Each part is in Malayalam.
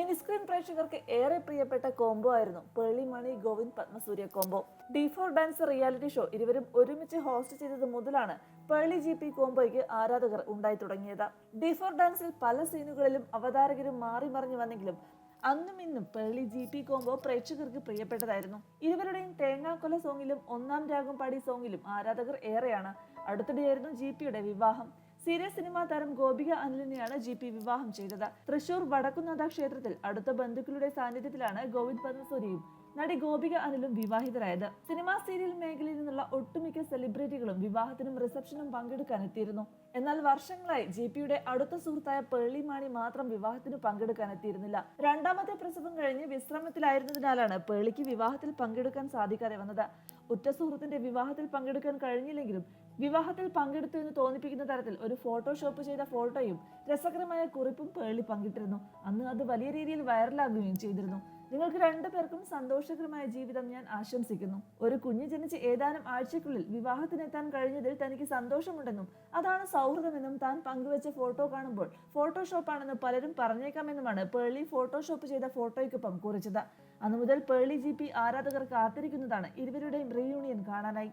മിനിസ്ക്രീൻ പ്രേക്ഷകർക്ക് ഏറെ പ്രിയപ്പെട്ട കോംബോ ആയിരുന്നു Pearle Maaney Govind Padmasurya combo. D four dance reality show ഇരുവരും ഒരുമിച്ച് ഹോസ്റ്റ് ചെയ്തത് മുതലാണ് പേളി ജി പി കോംബോയ്ക്ക് ആരാധകർ ഉണ്ടായി തുടങ്ങിയത്. ഡി ഫോർ ഡാൻസിൽ പല സീനുകളിലും അവതാരകരും മാറി മറിഞ്ഞു വന്നെങ്കിലും അന്നും ഇന്നും പേളി ജി പി കോംബോ പ്രേക്ഷകർക്ക് പ്രിയപ്പെട്ടതായിരുന്നു. ഇരുവരുടെയും തേങ്ങാക്കൊല സോങ്ങിലും ഒന്നാം രാഗം പാടി സോങ്ങിലും ആരാധകർ ഏറെയാണ്. അടുത്തിടെയായിരുന്നു ജി പിയുടെ വിവാഹം. സീരിയസ് സിനിമാ താരം ഗോപിക അനിലിനെയാണ് ജി പി വിവാഹം ചെയ്തത്. തൃശൂർ വടക്കുന്നാഥ ക്ഷേത്രത്തിൽ അടുത്ത ബന്ധുക്കളുടെ സാന്നിധ്യത്തിലാണ് ഗോവിന്ദ് പത്മസൂരിയും നടി ഗോപിക അനിലും വിവാഹിതരായത്. സിനിമാ സീരിയൽ മേഖലയിൽ നിന്നുള്ള ഒട്ടുമിക്ക സെലിബ്രിറ്റികളും വിവാഹത്തിനും റിസപ്ഷനും പങ്കെടുക്കാൻ എത്തിയിരുന്നു. എന്നാൽ വർഷങ്ങളായി ജെ പിയുടെ അടുത്ത സുഹൃത്തായ പേളി മാണി മാത്രം വിവാഹത്തിന് പങ്കെടുക്കാൻ എത്തിയിരുന്നില്ല. രണ്ടാമത്തെ പ്രസവം കഴിഞ്ഞ് വിശ്രമത്തിലായിരുന്നതിനാലാണ് പേളിക്ക് വിവാഹത്തിൽ പങ്കെടുക്കാൻ സാധിക്കാതെ വന്നത്. ഉറ്റ സുഹൃത്തിന്റെ വിവാഹത്തിൽ പങ്കെടുക്കാൻ കഴിഞ്ഞില്ലെങ്കിലും വിവാഹത്തിൽ പങ്കെടുത്തു എന്ന് തോന്നിപ്പിക്കുന്ന തരത്തിൽ ഒരു ഫോട്ടോഷോപ്പ് ചെയ്ത ഫോട്ടോയും രസകരമായ കുറിപ്പും പേളി പങ്കിട്ടിരുന്നു. അന്ന് അത് വലിയ രീതിയിൽ വൈറലാകുകയും ചെയ്തിരുന്നു. നിങ്ങൾക്ക് രണ്ടുപേർക്കും സന്തോഷകരമായ ജീവിതം ഞാൻ ആശംസിക്കുന്നു. ഒരു കുഞ്ഞ് ജനിച്ച് ഏതാനും ആഴ്ചയ്ക്കുള്ളിൽ വിവാഹത്തിനെത്താൻ കഴിഞ്ഞതിൽ തനിക്ക് സന്തോഷമുണ്ടെന്നും അതാണ് സൗഹൃദമെന്നും താൻ പങ്കുവച്ച ഫോട്ടോ കാണുമ്പോൾ ഫോട്ടോഷോപ്പാണെന്ന് പലരും പറഞ്ഞേക്കാമെന്നുമാണ് പേളി ഫോട്ടോഷോപ്പ് ചെയ്ത ഫോട്ടോയ്ക്കൊപ്പം കുറിച്ചത്. അന്നു മുതൽ പേളി ജി പി ആരാധകർ കാത്തിരിക്കുന്നതാണ് ഇരുവരുടെയും റീയൂണിയൻ കാണാനായി.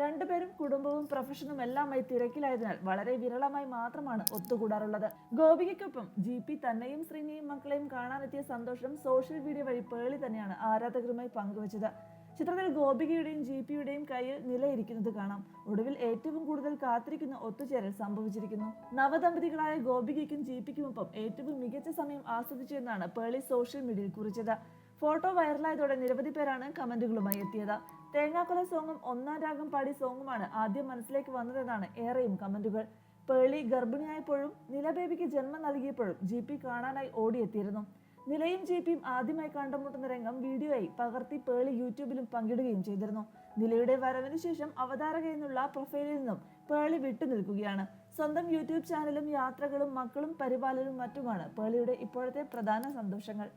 രണ്ടുപേരും കുടുംബവും പ്രൊഫഷനും എല്ലാമായി തിരക്കിലായതിനാൽ വളരെ വിരളമായി മാത്രമാണ് ഒത്തുകൂടാറുള്ളത്. ഗോപികയ്ക്കൊപ്പം ജി പി തന്നെയും ശ്രീനിയും മക്കളെയും കാണാനെത്തിയ സന്തോഷം സോഷ്യൽ മീഡിയ വഴി പേളി തന്നെയാണ് ആരാധകരുമായി പങ്കുവച്ചത്. ചിത്രത്തിൽ ഗോപികയുടെയും ജി പിയുടെയും കയ്യിൽ നിലയിരിക്കുന്നത് കാണാം. ഒടുവിൽ ഏറ്റവും കൂടുതൽ കാത്തിരിക്കുന്ന ഒത്തുചേരൽ സംഭവിച്ചിരിക്കുന്നു. നവദമ്പതികളായ ഗോപികയ്ക്കും ജി പിക്കുമൊപ്പം ഏറ്റവും മികച്ച സമയം ആസ്വദിച്ചു എന്നാണ് പേളി സോഷ്യൽ മീഡിയയിൽ കുറിച്ചത്. ഫോട്ടോ വൈറലായതോടെ നിരവധി പേരാണ് കമന്റുകളുമായി എത്തിയത്. തേങ്ങാക്കൊല സോങ്ങും ഒന്നാം രാഗം പാടി സോങ്ങുമാണ് ആദ്യം മനസ്സിലേക്ക് വന്നതെന്നാണ് ഏറെയും കമന്റുകൾ. പേളി ഗർഭിണിയായപ്പോഴും നിലബേബിക്ക് ജന്മം നൽകിയപ്പോഴും ജി പി കാണാനായി ഓടിയെത്തിയിരുന്നു. നിലയും ജി പിയും ആദ്യമായി കണ്ടുമുട്ടുന്ന രംഗം വീഡിയോയായി പകർത്തി പേളി യൂട്യൂബിലും പങ്കിടുകയും ചെയ്തിരുന്നു. നിലയുടെ വരവിന് ശേഷം അവതാരക എന്നുള്ള പ്രൊഫൈലിൽ നിന്നും പേളി വിട്ടുനിൽക്കുകയാണ് സ്വന്തം യൂട്യൂബ് ചാനലും യാത്രകളും മക്കളും പരിപാലനവും മറ്റുമാണ് പേളിയുടെ ഇപ്പോഴത്തെ പ്രധാന സന്തോഷങ്ങൾ.